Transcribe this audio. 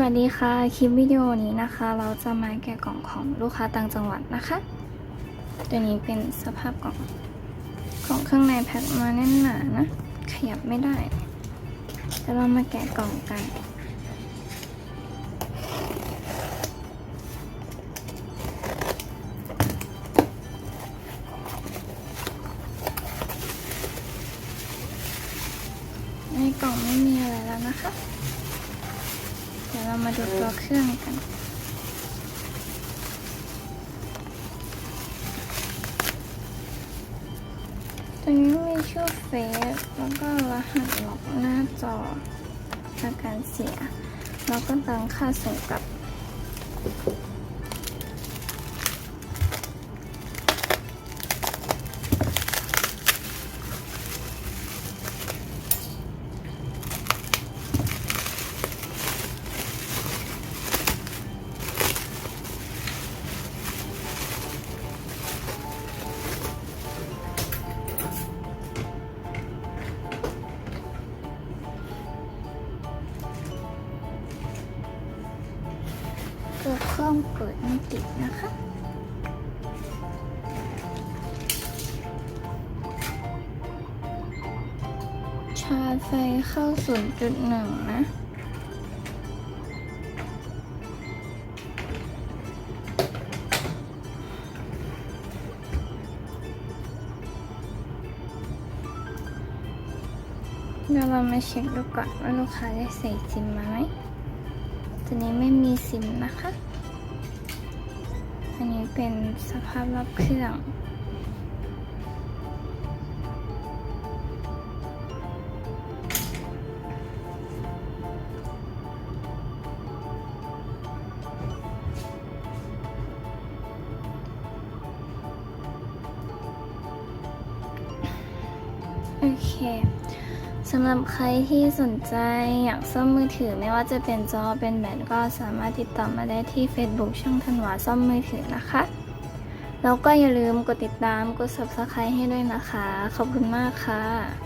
วัสดีค่ะ คลิปวิดีโอนี้นะคะ เราจะมาแกะกล่องของลูกค้าต่างจังหวัดนะคะ ตัวนี้เป็นสภาพกล่องของข้างในแพ็คมาแน่นหนานะ ขยับไม่ได้เดี๋ยวเรามาแกะกล่องกันในกล่องไม่มีอะไรแล้วนะคะ เดี๋ยวเรามาดูตัวเครื่องกันตัวนี้มีชื่อเฟซแล้วก็รหัสล็อกหน้าจออาการเสีย แล้วก็ตังค่าส่งกลับ เครื่องเปิดไม่ติดนะคะ ชาร์จไฟเข้า 0.1 นะเดี๋ยวเรามาเช็คดูก่อนว่าลูกค้าได้ใส่ซิมมาไหมตัวนี้ไม่มีซิมนะคะ เป็นสภาพรอบเครื่อง โอเค สำหรับใครที่สนใจอยากซ่อมมือถือไม่ว่าจะเป็นจอเป็นแบตก็สามารถติดต่อมาได้ที่ Facebook ช่องธันวาซ่อมมือถือนะคะ แล้วก็อย่าลืมกดติดตามกด Subscribe ให้ด้วยนะคะ ขอบคุณมากค่ะ